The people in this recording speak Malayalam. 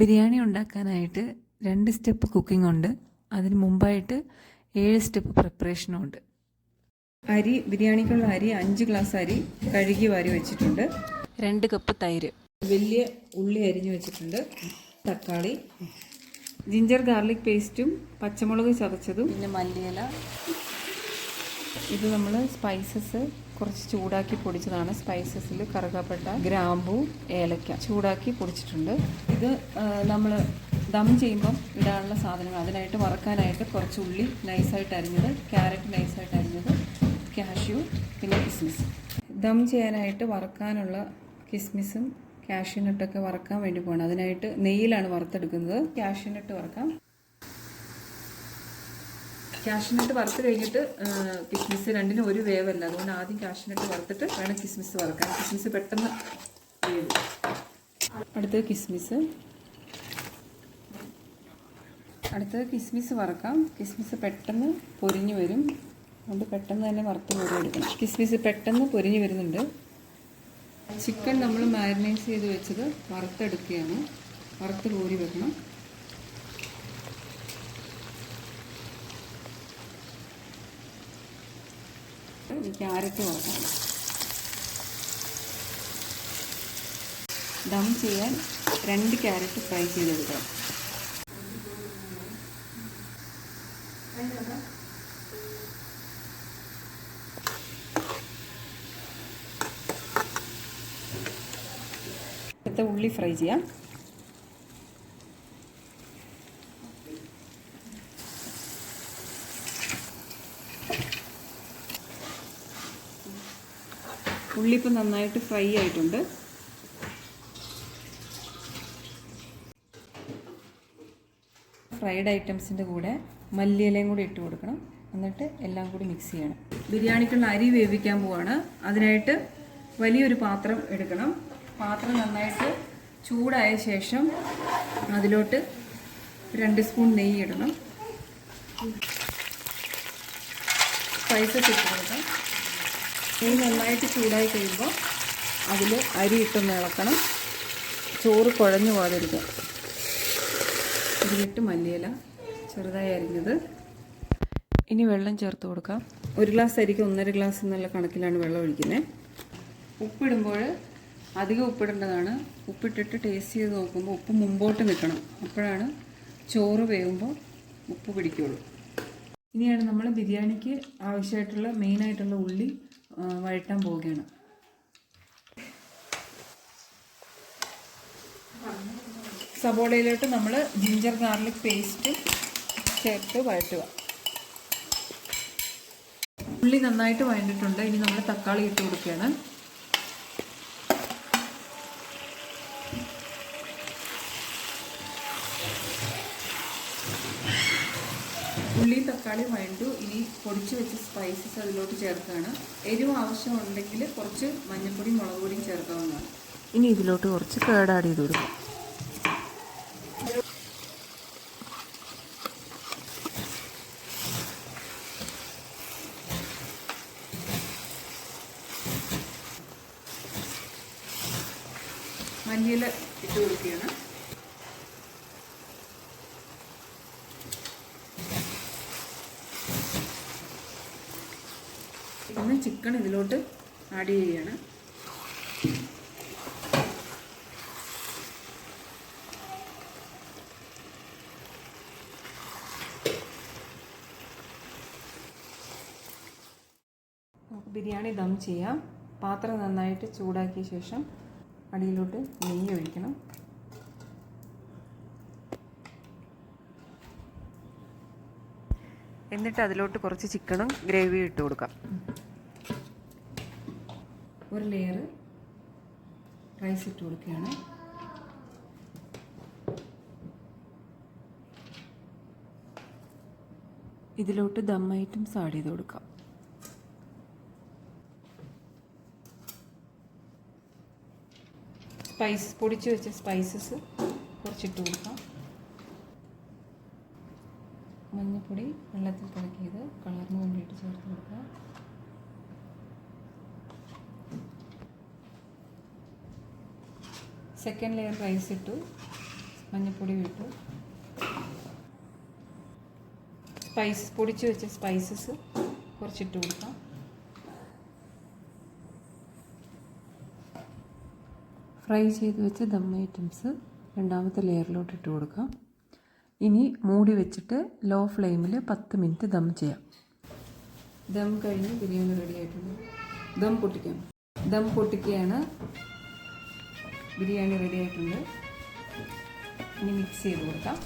ബിരിയാണി ഉണ്ടാക്കാനായിട്ട് രണ്ട് സ്റ്റെപ്പ് കുക്കിംഗ് ഉണ്ട്. അതിന് മുമ്പായിട്ട് ഏഴ് സ്റ്റെപ്പ് പ്രിപ്പറേഷനും ഉണ്ട്. അരി ബിരിയാണിക്കുള്ള അരി അഞ്ച് ഗ്ലാസ് അരി കഴുകി വാരി വെച്ചിട്ടുണ്ട്. രണ്ട് കപ്പ് തൈര്. വലിയ ഉള്ളി അരിഞ്ഞു വെച്ചിട്ടുണ്ട്. തക്കാളി ജിഞ്ചർ ഗാർലിക് പേസ്റ്റും പച്ചമുളക് ചതച്ചതും. പിന്നെ മല്ലിയില. ഇത് നമ്മൾ സ്പൈസസ് കുറച്ച് ചൂടാക്കി പൊടിച്ചതാണ്. സ്പൈസസിൽ കറുകപ്പെട്ട ഗ്രാമ്പു ഏലക്ക ചൂടാക്കി പൊടിച്ചിട്ടുണ്ട്. ഇത് നമ്മൾ ദം ചെയ്യുമ്പം ഇടാനുള്ള സാധനങ്ങൾ. അതിനായിട്ട് വറക്കാനായിട്ട് കുറച്ച് ഉള്ളി നൈസായിട്ട് അരിഞ്ഞത് ക്യാരറ്റ് നൈസായിട്ട് അരിഞ്ഞത് കാഷ്യൂ പിന്നെ കിസ്മിസ്. ദം ചെയ്യാനായിട്ട് വറക്കാനുള്ള കിസ്മിസും കാഷ്യൂനട്ടൊക്കെ വറക്കാൻ വേണ്ടി പോകണം അതിനായിട്ട് നെയ്യിലാണ് വറുത്തെടുക്കുന്നത്. കാഷ്യൂനട്ട് വറക്കാം. കാഷ്നട്ട് വറുത്ത് കഴിഞ്ഞിട്ട് കിസ്മിസ് രണ്ടിനും ഒരു വേവല്ല. അതുകൊണ്ട് ആദ്യം കാഷ്നട്ട് വറുത്തിട്ട് വേണം കിസ്മിസ് വറുക്കാൻ. കിസ്മിസ് പെട്ടെന്ന് വേവ്. അടുത്തത് കിസ്മിസ്. അടുത്തത് കിസ്മിസ് വറക്കാം. കിസ്മിസ് പെട്ടെന്ന് പൊരിഞ്ഞു വരും. അതുകൊണ്ട് പെട്ടെന്ന് തന്നെ വറുത്ത് കോരി എടുക്കണം. കിസ്മിസ് പെട്ടെന്ന് പൊരിഞ്ഞു വരുന്നുണ്ട്. ചിക്കൻ നമ്മൾ മാരിനേറ്റ് ചെയ്ത് വെച്ചത് വറുത്തെടുക്കുകയാണ്. വറുത്ത് കോരി വെക്കണം. ക്യാരറ്റ് വറക്കാം ദം ചെയ്യാൻ രണ്ട് ക്യാരറ്റ് ഫ്രൈ ചെയ്തെടുക്കാം. അടുത്ത ഉള്ളി ഫ്രൈ ചെയ്യാം. ഉള്ളി ഇപ്പം നന്നായിട്ട് ഫ്രൈ ആയിട്ടുണ്ട്. ഫ്രൈഡ് ഐറ്റംസിന്റെ കൂടെ മല്ലിയിലയും കൂടി ഇട്ട് കൊടുക്കണം. എന്നിട്ട് എല്ലാം കൂടി മിക്സ് ചെയ്യണം. ബിരിയാണിക്കുള്ള അരി വേവിക്കാൻ പോവാണ്. അതിനായിട്ട് വലിയൊരു പാത്രം എടുക്കണം. പാത്രം നന്നായിട്ട് ചൂടായ ശേഷം അതിലോട്ട് രണ്ട് സ്പൂൺ നെയ്യ് ഇടണം. സ്പൈസസ് ഇട്ട് കൊടുക്കാം. നെയ്യ് നന്നായിട്ട് ചൂടായി കഴിയുമ്പോൾ അതിൽ അരി ഇട്ടൊന്ന് ഇളക്കണം ചോറ് കുഴഞ്ഞു പോകാതിരിക്കാം ഇതിലിട്ട് മല്ലിയില ചെറുതായി അരിഞ്ഞത്. ഇനി വെള്ളം ചേർത്ത് കൊടുക്കാം. ഒരു ഗ്ലാസ് അരിക്ക് ഒന്നര ഗ്ലാസ് എന്നുള്ള കണക്കിലാണ് വെള്ളം ഒഴിക്കുന്നത്. ഉപ്പിടുമ്പോൾ അധികം ഉപ്പിടേണ്ടതാണ്. ഉപ്പിട്ടിട്ട് ടേസ്റ്റ് ചെയ്ത് നോക്കുമ്പോൾ ഉപ്പ് മുമ്പോട്ട് നിൽക്കണം. അപ്പോഴാണ് ചോറ് വേകുമ്പോൾ ഉപ്പ് പിടിക്കുള്ളൂ. ഇനിയാണ് നമ്മൾ ബിരിയാണിക്ക് ആവശ്യമായിട്ടുള്ള മെയിനായിട്ടുള്ള ഉള്ളി വഴറ്റാൻ പോവുകയാണ്. സബോളയിലോട്ട് നമ്മൾ ജിഞ്ചർ ഗാർലിക് പേസ്റ്റ് ചേർത്ത് വഴറ്റുക. ഉള്ളി നന്നായിട്ട് വഴണ്ടിട്ടുണ്ട്. ഇനി നമ്മൾ തക്കാളി ഇട്ട് കൊടുക്കുകയാണ്. ഉള്ളി തക്കാളി വഴണ്ടു ഇനി പൊടിച്ച് വെച്ച സ്പൈസസ് അതിലോട്ട് ചേർക്കുകയാണ്. എരിവ് ആവശ്യമുണ്ടെങ്കിൽ കുറച്ച് മഞ്ഞൾപ്പൊടിയും മുളക് പൊടിയും ചേർക്കാവുന്നതാണ്. ഇനി ഇതിലോട്ട് കുറച്ച് കേട് ആഡ് ചെയ്ത് കൊടുക്കും. മല്ലിയില ഇട്ട് കൊടുക്കുകയാണ്. പിന്നെ ചിക്കൻ ഇതിലോട്ട് ആഡ് ചെയ്യുകയാണ് ബിരിയാണി ദം ചെയ്യാം. പാത്രം നന്നായിട്ട് ചൂടാക്കിയ ശേഷം അടിയിലോട്ട് നെയ്യ് ഒഴിക്കണം. എന്നിട്ട് അതിലോട്ട് കുറച്ച് ചിക്കനും ഗ്രേവിയും ഇട്ട് കൊടുക്കാം. ഒരു ലെയർ റൈസ് ഇട്ട് കൊടുക്കുകയാണ്. ഇതിലോട്ട് ദം ഐറ്റംസ് ആഡ് ചെയ്ത് കൊടുക്കാം. സ്പൈസ് പൊടിച്ച് വെച്ച സ്പൈസസ് കുറച്ചിട്ട് കൊടുക്കാം. മഞ്ഞൾപ്പൊടി വെള്ളത്തിൽ കലക്കിയത് കളറിന് വേണ്ടിയിട്ട് ചേർത്ത് കൊടുക്കുക. സെക്കൻഡ് ലെയർ റൈസ് ഇട്ടു. മഞ്ഞപ്പൊടി ഇട്ടു. സ്പൈസ് പൊടിച്ച് വെച്ച സ്പൈസസ് കുറച്ചിട്ട് കൊടുക്കാം. ഫ്രൈ ചെയ്ത് വെച്ച ദം ഐറ്റംസ് രണ്ടാമത്തെ ലെയറിലോട്ട് ഇട്ട് കൊടുക്കാം. ഇനി മൂടി വെച്ചിട്ട് ലോ ഫ്ലെയിമിൽ പത്ത് മിനിറ്റ് ദം ചെയ്യാം. ദം കഴിഞ്ഞ് ബിരിയാണി റെഡി ആയിട്ടുണ്ട്. ദം പൊട്ടിക്കാം. ദം പൊട്ടിക്കുകയാണ് ബിരിയാണി റെഡി ആയിട്ടുണ്ട്. ഇനി മിക്സ് ചെയ്ത് കൊടുക്കാം.